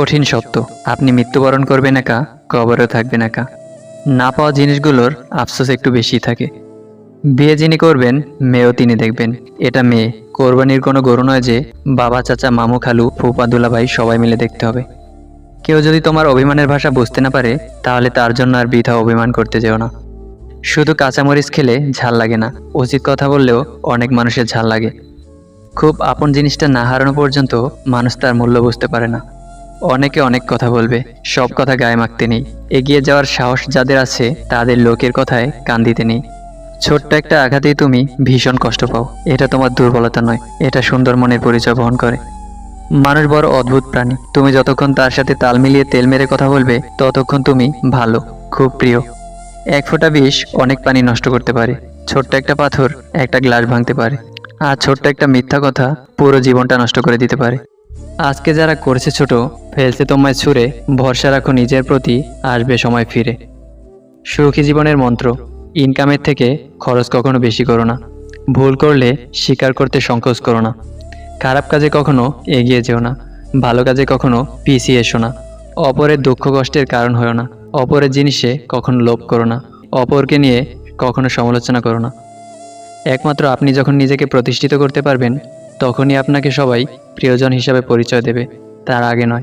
কঠিন সত্য। আপনি মৃত্যুবরণ করবেন একা কবরেও থাকবেন একা না পাওয়া জিনিসগুলোর আফসোস একটু বেশি থাকে। বিয়ে যিনি করবেন, মেয়েও তিনি দেখবেন। এটা মেয়ে। কোরবানির কোনো গরু নয় যে বাবা, চাচা, মামু, খালু ফুপা দুলাভাই সবাই মিলে দেখতে হবে। কেউ যদি তোমার অভিমানের ভাষা বুঝতে না পারে, তাহলে তার জন্য আর বৃথা অভিমান করতে যেও না। শুধু কাঁচামরিচ খেলে ঝাল লাগে না। উচিত কথা বললেও অনেক মানুষের ঝাল লাগে। খুব আপন জিনিসটা না হারানো পর্যন্ত মানুষ তার মূল্য বুঝতে পারে না। অনেকে অনেক কথা বলবে, সব কথা গায়ে মাখতে নেই। এগিয়ে যাওয়ার সাহস যাদের আছে, তাদের লোকের কথায় কান দিতে নেই। ছোট্ট একটা আঘাতেই তুমি ভীষণ কষ্ট পাও। এটা তোমার দুর্বলতা নয়, এটা সুন্দর মনের পরিচয় বহন করে। মানুষ বড় অদ্ভুত প্রাণী। তুমি যতক্ষণ তার সাথে তাল মিলিয়ে তেল মেরে কথা বলবে, ততক্ষণ তুমি ভালো, খুব প্রিয়। এক ফোঁটা বিষ অনেক পানি নষ্ট করতে পারে। ছোট্ট একটা পাথর একটা গ্লাস ভাঙতে পারে। আর ছোট্ট একটা মিথ্যা কথা পুরো জীবনটা নষ্ট করে দিতে পারে। আজকে যারা করেছে ছোট, ফেলছে তোমায় ছুঁড়ে, ভরসা রাখো নিজের প্রতি, আসবে সময় ফিরে। সুখী জীবনের মন্ত্র ইনকামের থেকে খরচ কখনো বেশি করো না। ভুল করলে স্বীকার করতে সংকোচ করো না। খারাপ কাজে কখনো এগিয়ে যেও না। ভালো কাজে কখনো পিছিয়ে এসো না। অপরের দুঃখ কষ্টের কারণ হয়েও না। অপরের জিনিসে কখনো লোভ করো না। অপরকে নিয়ে কখনো সমালোচনা করো না। একমাত্র আপনি যখন নিজেকে প্রতিষ্ঠিত করতে পারবেন, তখনই আপনাকে সবাই প্রিয়জন হিসাবে পরিচয় দেবে, তার আগে নয়।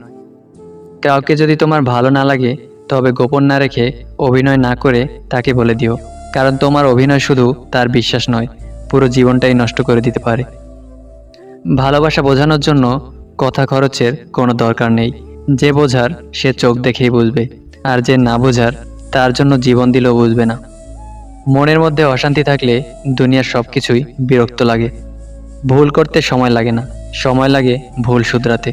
কাউকে যদি তোমার ভালো না লাগে, তবে গোপন না রেখে অভিনয় না করে তাকে বলে দিও। কারণ তোমার অভিনয় শুধু তার বিশ্বাস নয়, পুরো জীবনটাই নষ্ট করে দিতে পারে। ভালোবাসা বোঝানোর জন্য কথা খরচের কোনো দরকার নেই। যে বোঝার, সে চোখ দেখেই বুঝবে, আর যে না বোঝার, তার জন্য জীবন দিলেও বুঝবে না। মনের মধ্যে অশান্তি থাকলে দুনিয়ার সব কিছুই বিরক্ত লাগে। ভুল করতে সময় লাগে না। সময় লাগে ভুল শুধরাতে।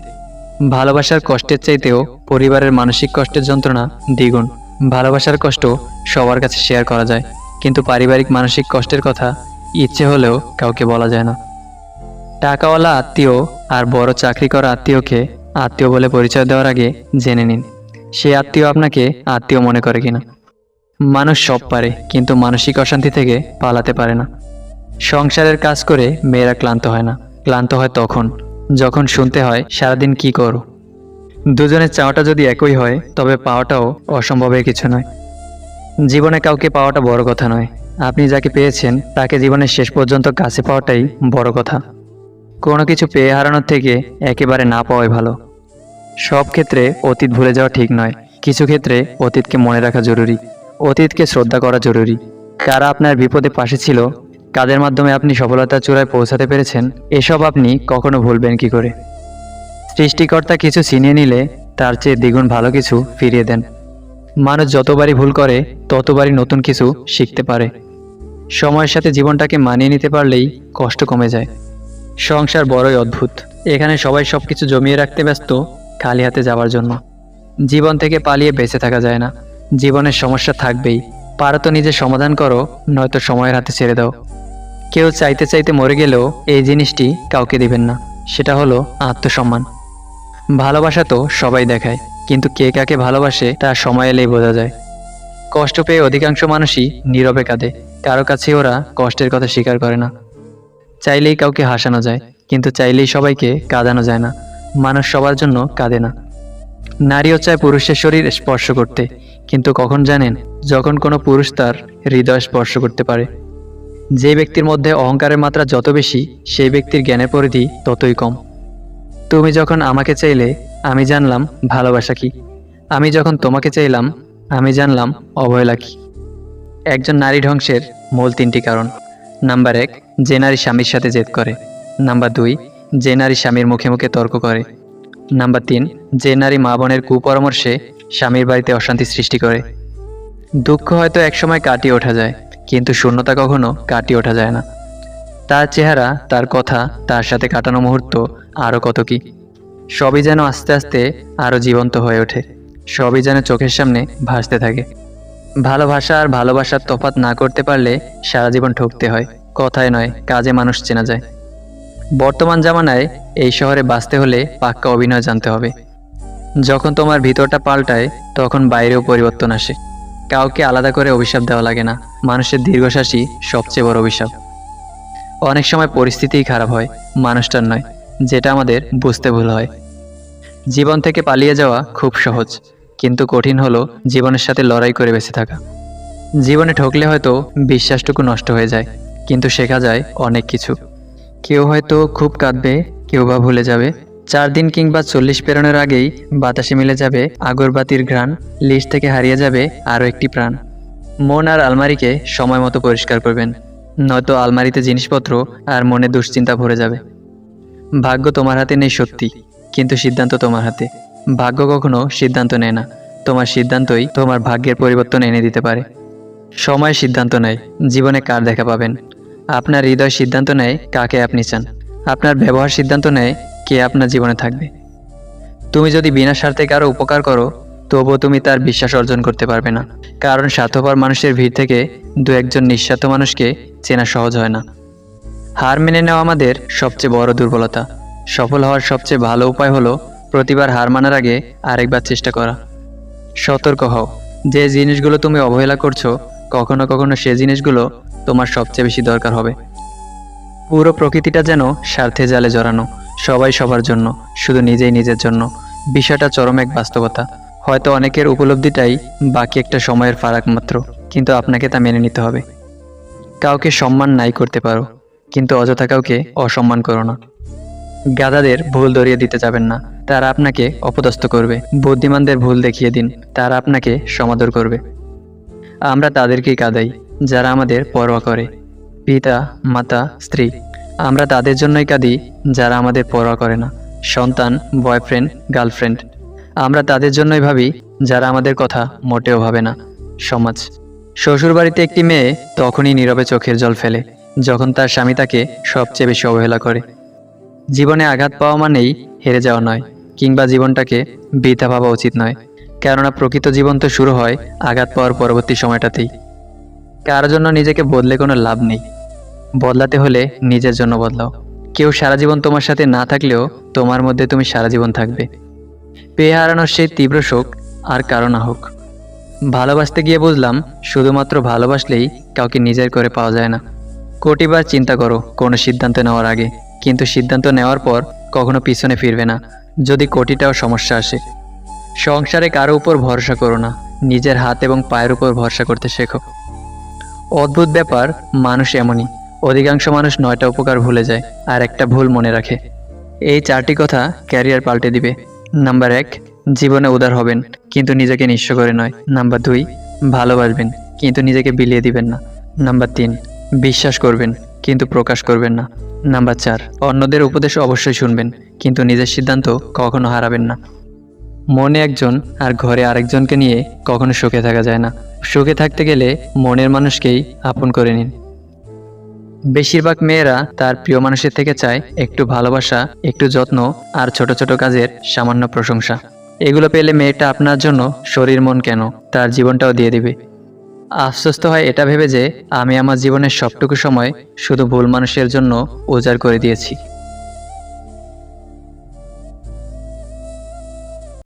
ভালোবাসার কষ্টের চাইতেও পরিবারের মানসিক কষ্টের যন্ত্রণা দ্বিগুণ। ভালোবাসার কষ্ট সবার কাছে শেয়ার করা যায়, কিন্তু পারিবারিক মানসিক কষ্টের কথা ইচ্ছে হলেও কাউকে বলা যায় না। টাকাওয়ালা আত্মীয় আর বড় চাকরি করা আত্মীয়কে আত্মীয় বলে পরিচয় দেওয়ার আগে জেনে নিন, সে আত্মীয় আপনাকে আত্মীয় মনে করে কিনা। মানুষ সব পারে, কিন্তু মানসিক অশান্তি থেকে পালাতে পারে না। সংসারের কাজ করে মেয়েরা ক্লান্ত হয় না। ক্লান্ত হয় তখন, যখন শুনতে হয়, সারাদিন কি করো? দুজনের চাওয়াটা যদি একই হয়, তবে পাওয়াটাও অসম্ভবের কিছু নয়। জীবনে কাউকে পাওয়াটা বড় কথা নয়। আপনি যাকে পেয়েছেন, তাকে জীবনের শেষ পর্যন্ত কাছে পাওয়াটাই বড় কথা। কোনো কিছু পেয়ে হারানোর থেকে একেবারে না পাওয়াই ভালো। সব ক্ষেত্রে অতীত ভুলে যাওয়া ঠিক নয়। কিছু ক্ষেত্রে অতীতকে মনে রাখা জরুরি। অতীতকে শ্রদ্ধা করা জরুরি। কারা আপনার বিপদে পাশে ছিল কাদের মাধ্যমে আপনি সফলতার চূড়ায় পৌঁছাতে পেরেছেন, এসব আপনি কখনো ভুলবেন কি করে? সৃষ্টিকর্তা কিছু ছিনিয়ে নিলে তার চেয়ে দ্বিগুণ ভালো কিছু ফিরিয়ে দেন। মানুষ যতবারই ভুল করে, ততবারই নতুন কিছু শিখতে পারে। সময়ের সাথে জীবনটাকে মানিয়ে নিতে পারলেই কষ্ট কমে যায়। সংসার বড়ই অদ্ভুত। এখানে সবাই সব কিছু জমিয়ে রাখতে ব্যস্ত, খালি হাতে যাওয়ার জন্য। জীবন থেকে পালিয়ে বেঁচে থাকা যায় না। জীবনের সমস্যা থাকবেই। পারো তো নিজে সমাধান করো, নয়তো সময়ের হাতে ছেড়ে দাও। কেউ চাইতে চাইতে মরে গেলেও এই জিনিসটি কাউকে দিবেন না, সেটা হলো আত্মসম্মান। ভালোবাসা তো সবাই দেখায়, কিন্তু কে কাকে ভালোবাসে তা সময় এলেই বোঝা যায়। কষ্ট পেয়ে অধিকাংশ মানুষই নীরবে কাঁদে, কারও কাছে ওরা কষ্টের কথা স্বীকার করে না। চাইলেই কাউকে হাসানো যায়, কিন্তু চাইলেই সবাইকে কাঁদানো যায় না, মানুষ সবার জন্য কাঁদে না। নারীও চায় পুরুষের শরীর স্পর্শ করতে, কিন্তু কখন জানেন, যখন কোনো পুরুষ তার হৃদয় স্পর্শ করতে পারে। যে ব্যক্তির মধ্যে অহংকারের মাত্রা যত বেশি, সেই ব্যক্তির জ্ঞানের পরিধি ততই কম। তুমি যখন আমাকে চাইলে, আমি জানলাম ভালোবাসা কি। আমি যখন তোমাকে চাইলাম, আমি জানলাম অবহেলা কি। একজন নারী ধ্বংসের মূল তিনটি কারণ। নাম্বার এক, যে নারী স্বামীর সাথে জেদ করে। নাম্বার দুই, যে নারী স্বামীর মুখে মুখে তর্ক করে। নাম্বার তিন, যে নারী মা বোনের কুপরামর্শে স্বামীর বাড়িতে অশান্তি সৃষ্টি করে। দুঃখ হয়তো একসময় কাটিয়ে ওঠা যায়। কিন্তু শূন্যতা কখনো কাটিয়ে ওঠা যায় না। তার চেহারা, তার কথা, তার সাথে কাটানো মুহূর্ত আরও কত কি। সবই যেন আস্তে আস্তে আরও জীবন্ত হয়ে ওঠে। সবই যেন চোখের সামনে ভাসতে থাকে। ভালোবাসা আর ভালোবাসার তফাৎ না করতে পারলে সারা জীবন ঠকতে হয়। কথায় নয়, কাজে মানুষ চেনা যায়। বর্তমান জামানায় এই শহরে বাঁচতে হলে পাক্কা অভিনয় জানতে হবে। যখন তোমার ভিতরটা পাল্টায়, তখন বাইরেও পরিবর্তন আসে। কাউকে আলাদা করে অভিশাপ দেওয়া লাগে না। মানুষের দীর্ঘশ্বাসই সবচেয়ে বড় অভিশাপ। অনেক সময় পরিস্থিতিই খারাপ হয়, মানুষটার নয়, যেটা আমাদের বুঝতে ভুল হয়। জীবন থেকে পালিয়ে যাওয়া খুব সহজ, কিন্তু কঠিন হলো জীবনের সাথে লড়াই করে বেঁচে থাকা। জীবনে ঠকলে হয়তো বিশ্বাসটুকু নষ্ট হয়ে যায়, কিন্তু শেখা যায় অনেক কিছু। কেউ হয়তো খুব কাঁদবে, কেউ বা ভুলে যাবে চার দিন কিংবা চল্লিশ পেরোনোর আগেই বাতাসে মিলে যাবে আগরবাতির ঘ্রাণ লিস্ট থেকে হারিয়ে যাবে আরও একটি প্রাণ। মন আর আলমারিকে সময় মতো পরিষ্কার করবেন। নয়তো আলমারিতে জিনিসপত্র আর মনে দুশ্চিন্তা ভরে যাবে। ভাগ্য তোমার হাতে নেই সত্যি, কিন্তু সিদ্ধান্ত তোমার হাতে। ভাগ্য কখনো সিদ্ধান্ত নেয় না, তোমার সিদ্ধান্তই তোমার ভাগ্যের পরিবর্তন এনে দিতে পারে। সময় সিদ্ধান্ত নেয়, জীবনে কার দেখা পাবেন? আপনার হৃদয় সিদ্ধান্ত নেয় কাকে আপনি চান? আপনার ব্যবহার সিদ্ধান্ত নেয় কে আপনার জীবনে থাকবে? তুমি যদি বিনা স্বার্থে কারও উপকার করো, তবুও তুমি তার বিশ্বাস অর্জন করতে পারবে না। কারণ স্বার্থপর মানুষের ভিড় থেকে দু একজন নিঃস্বার্থ মানুষকে চেনা সহজ হয় না। হার মেনে নেওয়া আমাদের সবচেয়ে বড় দুর্বলতা। সফল হওয়ার সবচেয়ে ভালো উপায় হলো প্রতিবার হার মানার আগে আরেকবার চেষ্টা করা। সতর্ক হও। যে জিনিসগুলো তুমি অবহেলা করছ, কখনো কখনো সে জিনিসগুলো তোমার সবচেয়ে বেশি দরকার হবে। পুরো প্রকৃতিটা যেন স্বার্থে জালে জড়ানো। সবাই সবার জন্য, শুধু নিজেই নিজের জন্য। বিষয়টা চরম এক বাস্তবতা। হয়তো অনেকের উপলব্ধিটাই বাকি একটা সময়ের ফারাক মাত্র, কিন্তু আপনাকে তা মেনে নিতে হবে। কাউকে সম্মান নাই করতে পারো, কিন্তু অযথা কাউকে অসম্মান করো না। গাদাদের ভুল ধরিয়ে দিতে যাবেন না, তারা আপনাকে অপদস্থ করবে। বুদ্ধিমানদের ভুল দেখিয়ে দিন, তারা আপনাকে সমাদর করবে। আমরা তাদেরকেই কাঁদাই, যারা আমাদের পরোয়া করে। পিতা, মাতা, স্ত্রী। আমরা তাদের জন্যই কাঁদি, যারা আমাদের পরোয়া করে না। সন্তান, বয়ফ্রেন্ড, গার্লফ্রেন্ড। আমরা তাদের জন্যই ভাবি, যারা আমাদের কথা মোটেও ভাবে না। সমাজ। শ্বশুরবাড়িতে একটি মেয়ে তখনই নীরবে চোখের জল ফেলে, যখন তার স্বামী তাকে সবচেয়ে বেশি অবহেলা করে। জীবনে আঘাত পাওয়া মানেই হেরে যাওয়া নয়, কিংবা জীবনটাকে বৃথা ভাবা উচিত নয়। কেননা প্রকৃত জীবন তো শুরু হয় আঘাত পাওয়ার পরবর্তী সময়টাতেই। কার জন্য নিজেকে বদলে কোনো লাভ নেই। বদলাতে হলে নিজের জন্য বদলাও। কেউ সারা জীবন তোমার সাথে না থাকলেও তোমার মধ্যে তুমি সারা জীবন থাকবে। পেয়ে হারানোর সেই তীব্র শোক আর কারও না হোক। ভালোবাসতে গিয়ে বুঝলাম, শুধুমাত্র ভালোবাসলেই কাউকে নিজের করে পাওয়া যায় না। কোটিবার চিন্তা করো, কোনো সিদ্ধান্ত নেওয়ার আগে। কিন্তু সিদ্ধান্ত নেওয়ার পর কখনো পিছনে ফিরবে না, যদি কোটিটাও সমস্যা আসে। সংসারে কারও উপর ভরসা করো না, নিজের হাত এবং পায়ের উপর ভরসা করতে শেখো। অদ্ভুত ব্যাপার, মানুষ এমনই। অধিকাংশ মানুষ নয়টা উপকার ভুলে যায় আর একটা ভুল মনে রাখে। এই চারটি কথা ক্যারিয়ার পাল্টে দিবে। নাম্বার এক, জীবনে উদার হবেন, কিন্তু নিজেকে নিঃস্ব করে নয়। নাম্বার দুই, ভালোবাসবেন, কিন্তু নিজেকে বিলিয়ে দিবেন না। নাম্বার তিন, বিশ্বাস করবেন, কিন্তু প্রকাশ করবেন না। নাম্বার চার, অন্যদের উপদেশ অবশ্যই শুনবেন, কিন্তু নিজের সিদ্ধান্ত কখনো হারাবেন না। মনে একজন আর ঘরে আরেকজনকে নিয়ে কখনো সুখে থাকা যায় না। সুখে থাকতে গেলে মনের মানুষকেই আপন করে নিন। বেশিরভাগ মেয়েরা তার প্রিয় মানুষের থেকে চায় একটু ভালোবাসা, একটু যত্ন আর ছোট ছোট কাজের সামান্য প্রশংসা। এগুলো পেলে মেয়েটা আপনার জন্য শরীর মন কেন তার জীবনটাও দিয়ে দিবে। আশ্বস্ত হয় এটা ভেবে যে আমি আমার জীবনের সবটুকু সময় শুধু ভুল মানুষের জন্য উজাড় করে দিয়েছি।